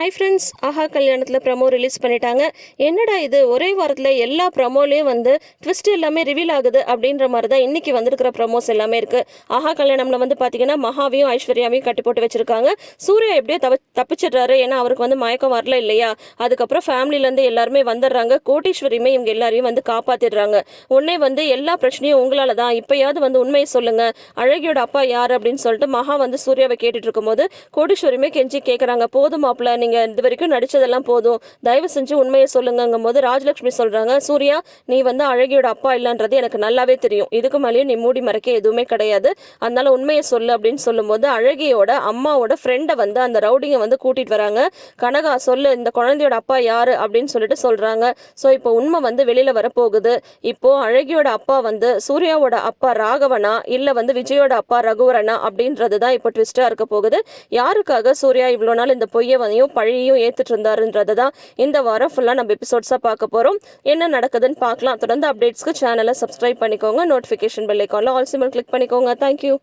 Hi friends ஆஹா கல்யாணத்தில் promo release பண்ணிட்டாங்க. என்னடா இது? ஒரே வாரத்தில் எல்லா ப்ரமோலையும் வந்து ட்விஸ்ட் எல்லாமே ரிவீல் ஆகுது அப்படின்ற மாதிரி தான் இன்றைக்கி வந்திருக்கிற ப்ரமோஸ் எல்லாமே இருக்குது ஆஹா கல்யாணம்ல வந்து பார்த்தீங்கன்னா மகாவையும் ஐஸ்வர்யாவையும் கட்டி போட்டு வச்சுருக்காங்க. சூர்யா எப்படியோ தவ தப்பிச்சிடுறாரு. ஏன்னா அவருக்கு வந்து மயக்கம் வரல இல்லையா? அதுக்கப்புறம் ஃபேமிலியிலேருந்து எல்லாருமே வந்துடுறாங்க. கோட்டீஸ்வரியுமே இவங்க எல்லாரையும் வந்து காப்பாற்றிடுறாங்க உடனே வந்து எல்லா பிரச்சனையும் உங்களால் தான். இப்போயாவது வந்து உண்மையை சொல்லுங்கள் அழகியோட அப்பா யார் அப்படின்னு சொல்லிட்டு மகா வந்து சூர்யாவை கேட்டுட்டு இருக்கும்போது கோட்டீஸ்வரியுமே கெஞ்சி கேட்குறாங்க போதும் மாப்பிள்ள நீங்கள் இது வரைக்கும் நடித்ததெல்லாம் போதும். தயவு செஞ்சு உண்மையை சொல்லுங்கங்கும் போது ராஜலட்சுமி சொல்கிறாங்க சூர்யா நீ வந்து அழகியோட அப்பா இல்லைன்றது எனக்கு நல்லாவே தெரியும். இதுக்கு மேலேயும் நீ மூடி மறைக்க எதுவுமே கிடையாது. அதனால உண்மையை சொல்லு அப்படின்னு சொல்லும்போது அழகியோட அம்மாவோட ஃப்ரெண்டை வந்து அந்த ரவுடிங்கை வந்து கூட்டிகிட்டு வராங்க. கனகா சொல்லு இந்த குழந்தையோட அப்பா யார்? அப்படின்னு சொல்லிட்டு சொல்கிறாங்க ஸோ இப்போ உண்மை வந்து வெளியில் வரப்போகுது. இப்போது அழகியோட அப்பா வந்து சூர்யாவோட அப்பா ராகவனா இல்லை வந்து விஜயோட அப்பா ரகுவரனா அப்படின்றது தான் இப்போ ட்விஸ்ட்டாக இருக்க போகுது. யாருக்காக சூர்யா இவ்வளோ நாள் இந்த பொய்யவனையும் பழியையும் ஏத்துட்டு இருந்தாருன்றதை தான் இந்த வாரம் ஃபுல்லாக நம்ம எபிசோட்ஸாக பார்க்க போகிறோம் என்ன நடக்குதுன்னு பார்க்கலாம். தொடர்ந்து அப்டேட்ஸ்க்கு சேனலை சப்ஸ்கிரைப் பண்ணிக்கோங்க. நோட்டிஃபிகேஷன் பெல் ஐக்கானில் ஆல் சிம்பிள் கிளிக் பண்ணிக்கோங்க. Thank you